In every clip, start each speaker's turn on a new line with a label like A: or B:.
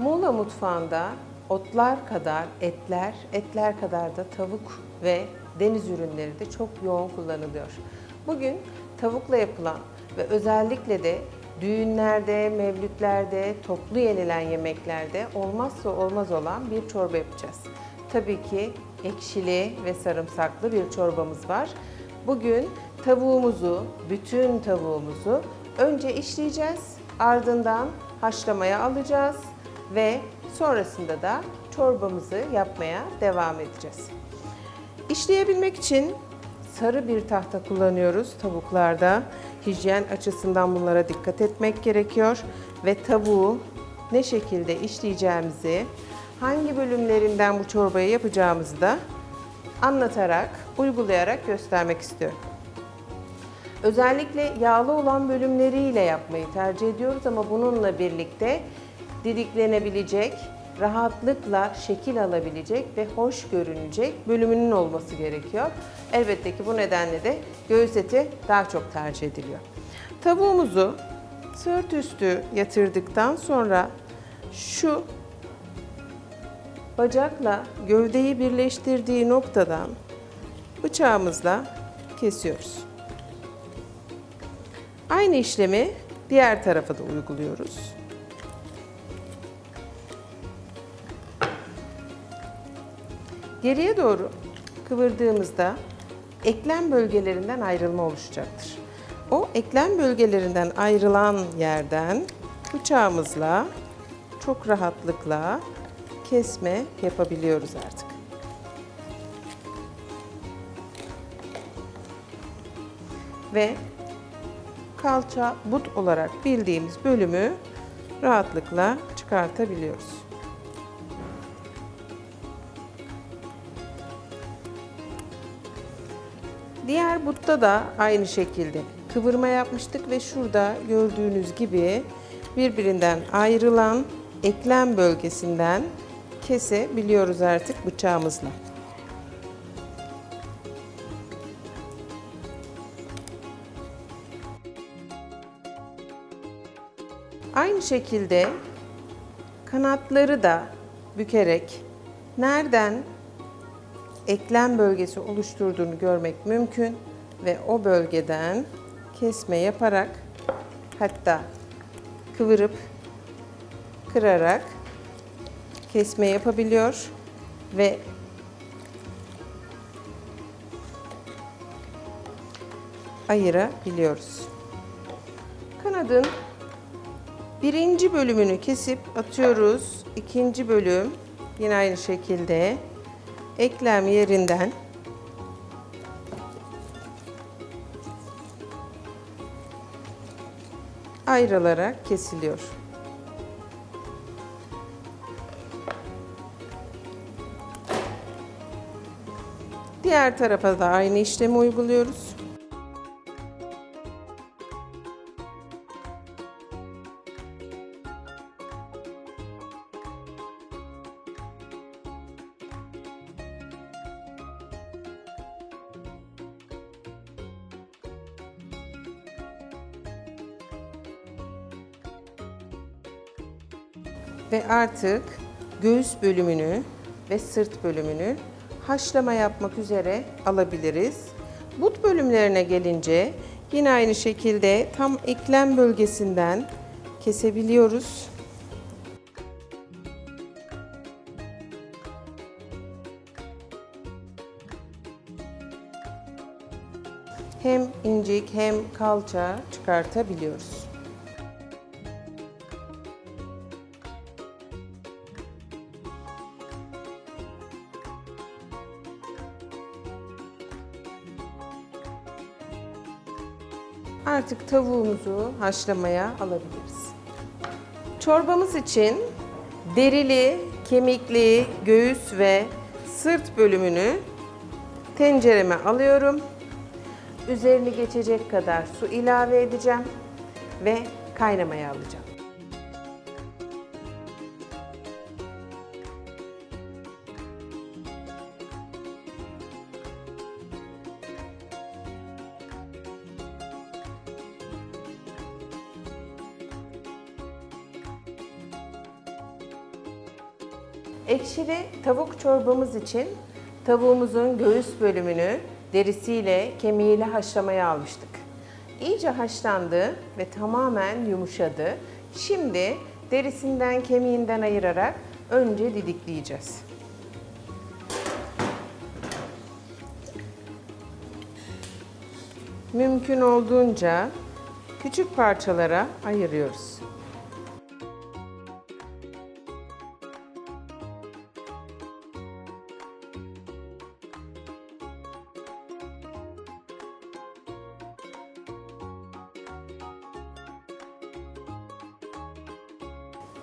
A: Muğla mutfağında otlar kadar etler, etler kadar da tavuk ve deniz ürünleri de çok yoğun kullanılıyor. Bugün tavukla yapılan ve özellikle de düğünlerde, mevlütlerde, toplu yenilen yemeklerde olmazsa olmaz olan bir çorba yapacağız. Tabii ki ekşili ve sarımsaklı bir çorbamız var. Bugün tavuğumuzu, bütün tavuğumuzu önce işleyeceğiz. Ardından haşlamaya alacağız ve sonrasında da çorbamızı yapmaya devam edeceğiz. İşleyebilmek için sarı bir tahta kullanıyoruz tavuklarda. Hijyen açısından bunlara dikkat etmek gerekiyor ve tavuğu ne şekilde işleyeceğimizi, hangi bölümlerinden bu çorbayı yapacağımızı da anlatarak, uygulayarak göstermek istiyorum. Özellikle yağlı olan bölümleriyle yapmayı tercih ediyoruz ama bununla birlikte didiklenebilecek, rahatlıkla şekil alabilecek ve hoş görünecek bölümünün olması gerekiyor. Elbette ki bu nedenle de göğüs eti daha çok tercih ediliyor. Tavuğumuzu sırt üstü yatırdıktan sonra şu bacakla gövdeyi birleştirdiği noktadan bıçağımızla kesiyoruz. Aynı işlemi diğer tarafa da uyguluyoruz. Geriye doğru kıvırdığımızda eklem bölgelerinden ayrılma oluşacaktır. O eklem bölgelerinden ayrılan yerden bıçağımızla çok rahatlıkla kesme yapabiliyoruz artık. Ve kalça but olarak bildiğimiz bölümü rahatlıkla çıkartabiliyoruz. Diğer butta da aynı şekilde kıvırma yapmıştık ve şurada gördüğünüz gibi birbirinden ayrılan eklem bölgesinden kesebiliyoruz artık bıçağımızla. Aynı şekilde kanatları da bükerek nereden eklem bölgesi oluşturduğunu görmek mümkün ve o bölgeden kesme yaparak hatta kıvırıp kırarak kesme yapabiliyor ve ayırabiliyoruz. Kanadın birinci bölümünü kesip atıyoruz. İkinci bölüm yine aynı şekilde eklem yerinden ayrılarak kesiliyor. Diğer tarafa da aynı işlemi uyguluyoruz. Ve artık göğüs bölümünü ve sırt bölümünü haşlama yapmak üzere alabiliriz. But bölümlerine gelince yine aynı şekilde tam eklem bölgesinden kesebiliyoruz. Hem incik hem kalça çıkartabiliyoruz. Artık tavuğumuzu haşlamaya alabiliriz. Çorbamız için derili, kemikli, göğüs ve sırt bölümünü tencereme alıyorum. Üzerini geçecek kadar su ilave edeceğim ve kaynamaya alacağım. Ekşili tavuk çorbamız için tavuğumuzun göğüs bölümünü derisiyle, kemiğiyle haşlamaya almıştık. İyice haşlandı ve tamamen yumuşadı. Şimdi derisinden, kemiğinden ayırarak önce didikleyeceğiz. Mümkün olduğunca küçük parçalara ayırıyoruz.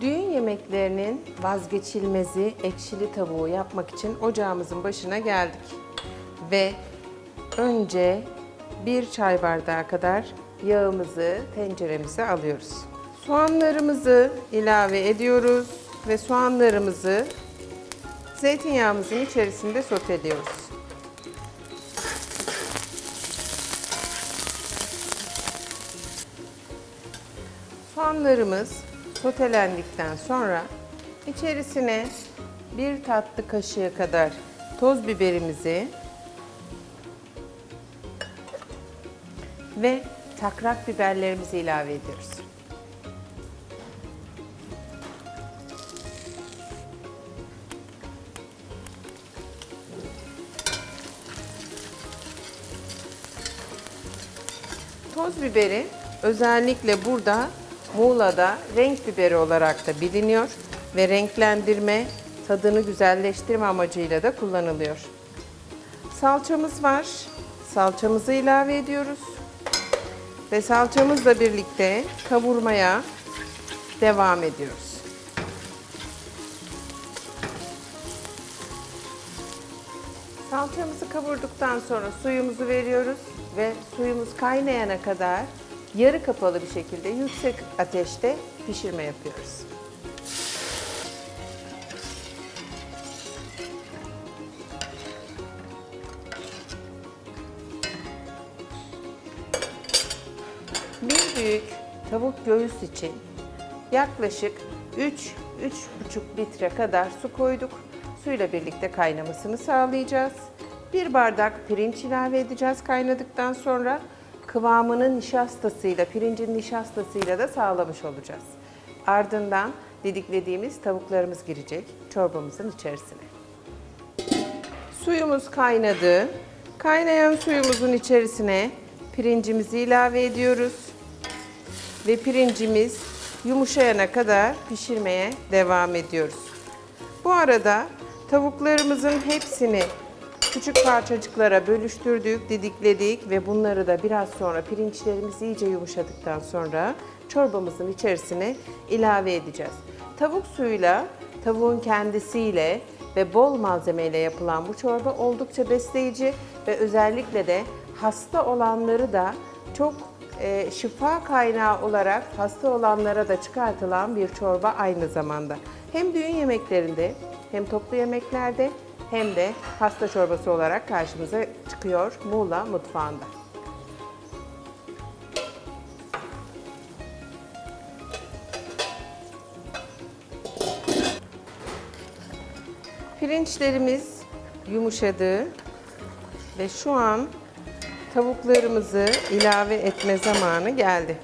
A: Düğün yemeklerinin vazgeçilmezi ekşili tavuğu yapmak için ocağımızın başına geldik. Ve önce bir çay bardağı kadar yağımızı tenceremize alıyoruz. Soğanlarımızı ilave ediyoruz ve soğanlarımızı zeytinyağımızın içerisinde soteliyoruz. Soğanlarımız sotelendikten sonra içerisine bir tatlı kaşığı kadar toz biberimizi ve takrak biberlerimizi ilave ediyoruz. Toz biberi özellikle burada Muğla'da renk biberi olarak da biliniyor ve renklendirme, tadını güzelleştirme amacıyla da kullanılıyor. Salçamız var. Salçamızı ilave ediyoruz. Ve salçamızla birlikte kavurmaya devam ediyoruz. Salçamızı kavurduktan sonra suyumuzu veriyoruz ve suyumuz kaynayana kadar yarı kapalı bir şekilde yüksek ateşte pişirme yapıyoruz. Bir büyük tavuk göğüs için yaklaşık 3-3,5 litre kadar su koyduk. Suyla birlikte kaynamasını sağlayacağız. Bir bardak pirinç ilave edeceğiz kaynadıktan sonra. Kıvamının nişastasıyla, pirincin nişastasıyla da sağlamış olacağız. Ardından didiklediğimiz tavuklarımız girecek çorbamızın içerisine. Suyumuz kaynadı. Kaynayan suyumuzun içerisine pirincimizi ilave ediyoruz. Ve pirincimiz yumuşayana kadar pişirmeye devam ediyoruz. Bu arada tavuklarımızın hepsini küçük parçacıklara bölüştürdük, didikledik ve bunları da biraz sonra pirinçlerimiz iyice yumuşadıktan sonra çorbamızın içerisine ilave edeceğiz. Tavuk suyuyla, tavuğun kendisiyle ve bol malzemeyle yapılan bu çorba oldukça besleyici ve özellikle de hasta olanları da çok e, şifa kaynağı olarak hasta olanlara da çıkartılan bir çorba aynı zamanda. Hem düğün yemeklerinde hem toplu yemeklerde hem de hasta çorbası olarak karşımıza çıkıyor Muğla mutfağında. Pirinçlerimiz yumuşadı ve şu an tavuklarımızı ilave etme zamanı geldi.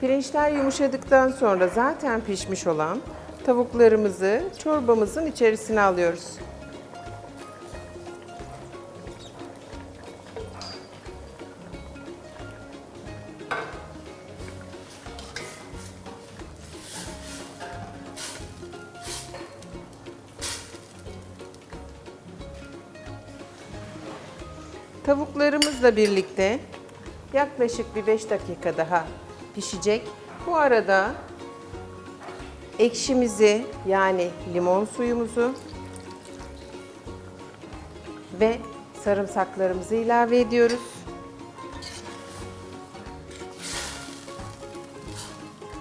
A: Pirinçler yumuşadıktan sonra zaten pişmiş olan tavuklarımızı çorbamızın içerisine alıyoruz. Tavuklarımızla birlikte yaklaşık bir 5 dakika daha pişecek. Bu arada ekşimizi yani limon suyumuzu ve sarımsaklarımızı ilave ediyoruz.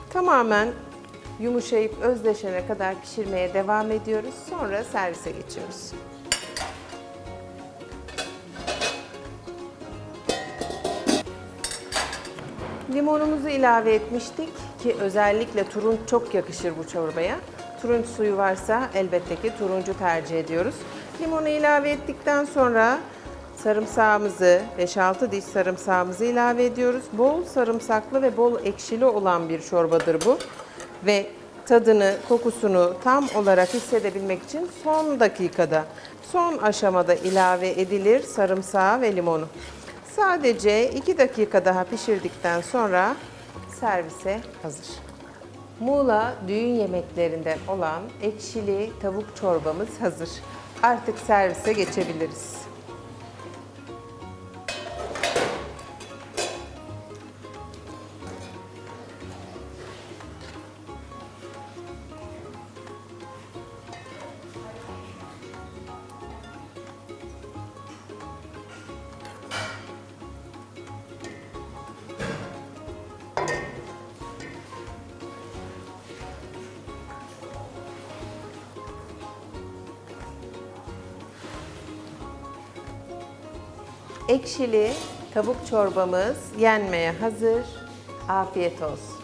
A: Tamamen yumuşayıp özleşene kadar pişirmeye devam ediyoruz. Sonra servise geçiyoruz. Limonumuzu ilave etmiştik ki özellikle turunç çok yakışır bu çorbaya. turunç suyu varsa elbette ki turuncu tercih ediyoruz. Limonu ilave ettikten sonra sarımsağımızı 5-6 diş sarımsağımızı ilave ediyoruz. Bol sarımsaklı ve bol ekşili olan bir çorbadır bu. Ve tadını, kokusunu tam olarak hissedebilmek için son dakikada, son aşamada ilave edilir sarımsağı ve limonu. Sadece 2 dakika daha pişirdikten sonra servise hazır. Muğla düğün yemeklerinden olan ekşili tavuk çorbamız hazır. Artık servise geçebiliriz. Ekşili tavuk çorbamız yenmeye hazır. Afiyet olsun.